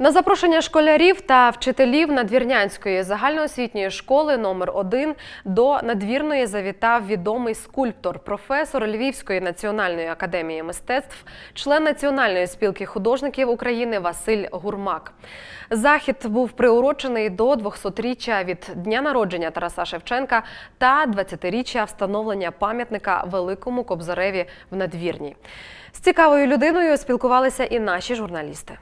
На запрошення школярів та вчителів Надвірнянської загальноосвітньої школи номер 1 до надвірної завітав відомий скульптор, професор Львівської національної академії мистецтв, член Національної спілки художників України Василь Гурмак. Захід був приурочений до 200-річчя від дня народження Тараса Шевченка та 20-річчя встановлення пам'ятника Великому Кобзареві в Надвірній. З цікавою людиною спілкувалися і наші журналісти.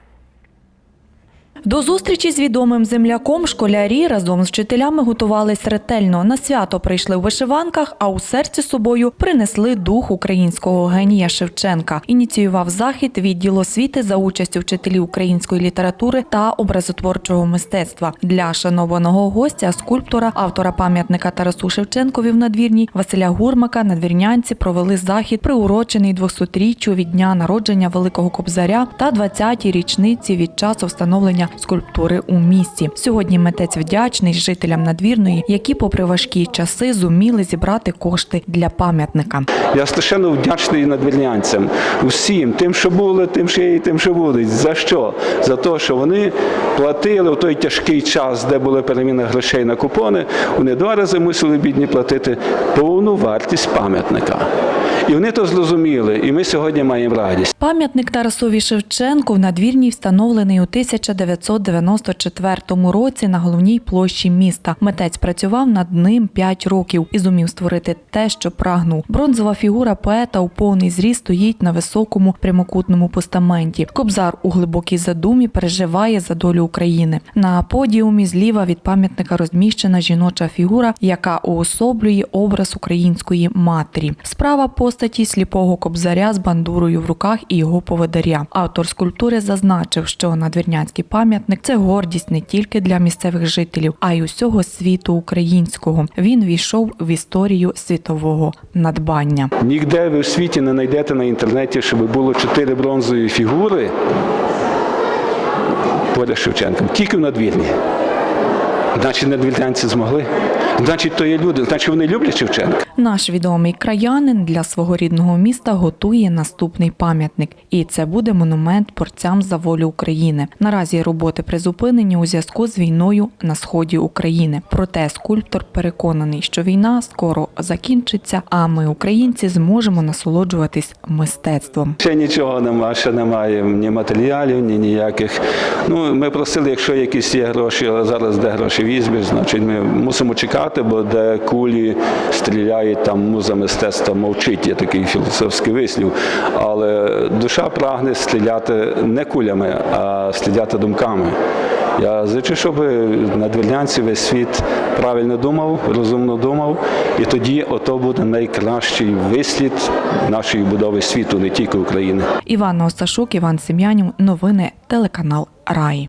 До зустрічі з відомим земляком школярі разом з вчителями готувались ретельно. На свято прийшли в вишиванках, а у серці собою принесли дух українського генія Шевченка. Ініціював захід відділ освіти за участю вчителів української літератури та образотворчого мистецтва. Для шанованого гостя, скульптора, автора пам'ятника Тарасу Шевченкові в надвірній Василя Гурмака надвірнянці провели захід, приурочений 200-річчю від дня народження Великого Кобзаря та 20-й річниці від часу встановлення скульптури у місті. Сьогодні митець вдячний жителям надвірної, які, попри важкі часи, зуміли зібрати кошти для пам'ятника. Я страшенно вдячний надвірнянцям, усім, тим, що були, тим, що є, і тим, що будуть. За що? За те, що вони платили в той тяжкий час, де була переміна грошей на купони, вони два рази мусили бідні платити повну вартість пам'ятника. І вони то зрозуміли, і ми сьогодні маємо радість. Пам'ятник Тарасові Шевченку в надвірній встановлений у 1994 році на головній площі міста. Митець працював над ним 5 років і зумів створити те, що прагнув. Бронзова фігура поета у повний зріст стоїть на високому прямокутному постаменті. Кобзар у глибокій задумі переживає за долю України. На подіумі зліва від пам'ятника розміщена жіноча фігура, яка уособлює образ української матері. Справа постаті сліпого кобзаря з бандурою в руках і його поводаря. Автор скульптури зазначив, що надвірнянський пам'ятник це гордість не тільки для місцевих жителів, а й усього світу українського. Він війшов в історію світового надбання. Ніде ви в світі не знайдете на інтернеті, щоб було чотири бронзові фігури поряд Шевченком. Тільки в надвірні. Значить, надвірнянці змогли. Значить, то є люди, значить вони люблять Шевченка. Наш відомий краянин для свого рідного міста готує наступний пам'ятник, і це буде монумент борцям за волю України. Наразі роботи призупинені у зв'язку з війною на сході України. Проте скульптор переконаний, що війна скоро закінчиться, а ми, українці, зможемо насолоджуватись мистецтвом. Ще нічого нема, ще немає ні матеріалів, ні ніяких. Ну, ми просили, якщо якісь є гроші, але зараз де гроші візьмеш, значить ми мусимо чекати, бо де кулі стріляють, там муза мистецтва мовчить, є такий філософський вислів. Але душа прагне стріляти не кулями, а стріляти думками. Я зичу, щоб на надвірнянці весь світ правильно думав, розумно думав, і тоді ото буде найкращий вислід нашої будови світу, не тільки України. Івана Осташук, Іван Сем'янів. Новини телеканал Раї.